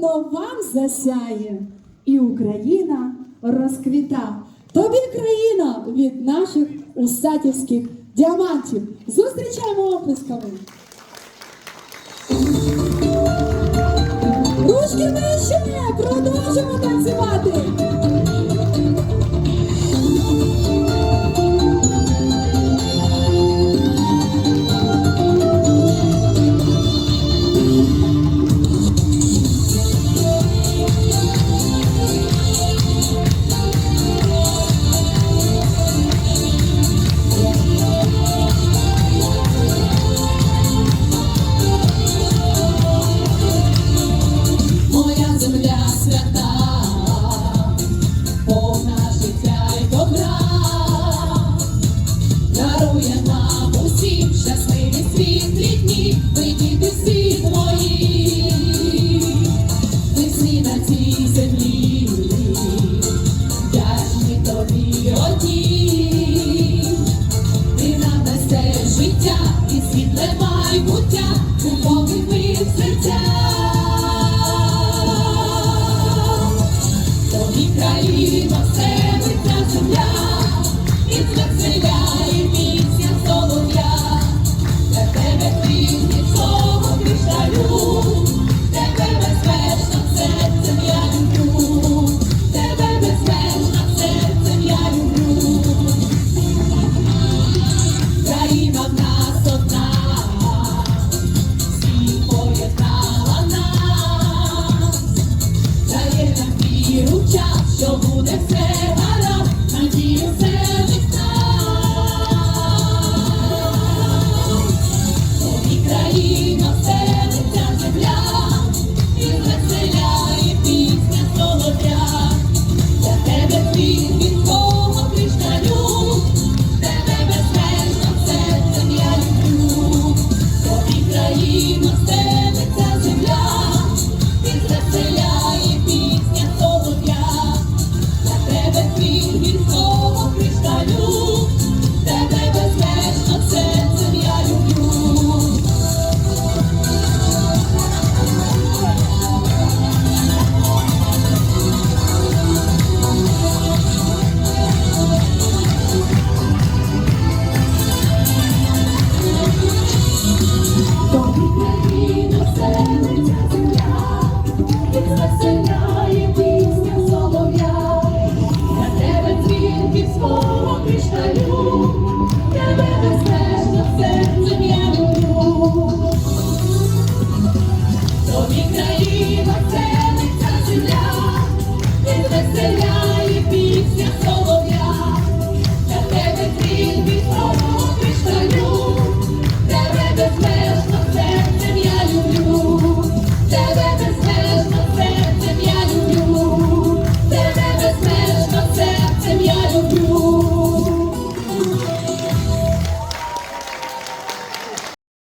видно, вам засяє, і Україна розквіта. Тобі країна від наших усатівських діамантів. Зустрічаємо оплесками! Ручки нижче! Продовжимо танцювати. майбуття, любові мислиця. Тобі країна, все вся земля, і звеселяє. I'll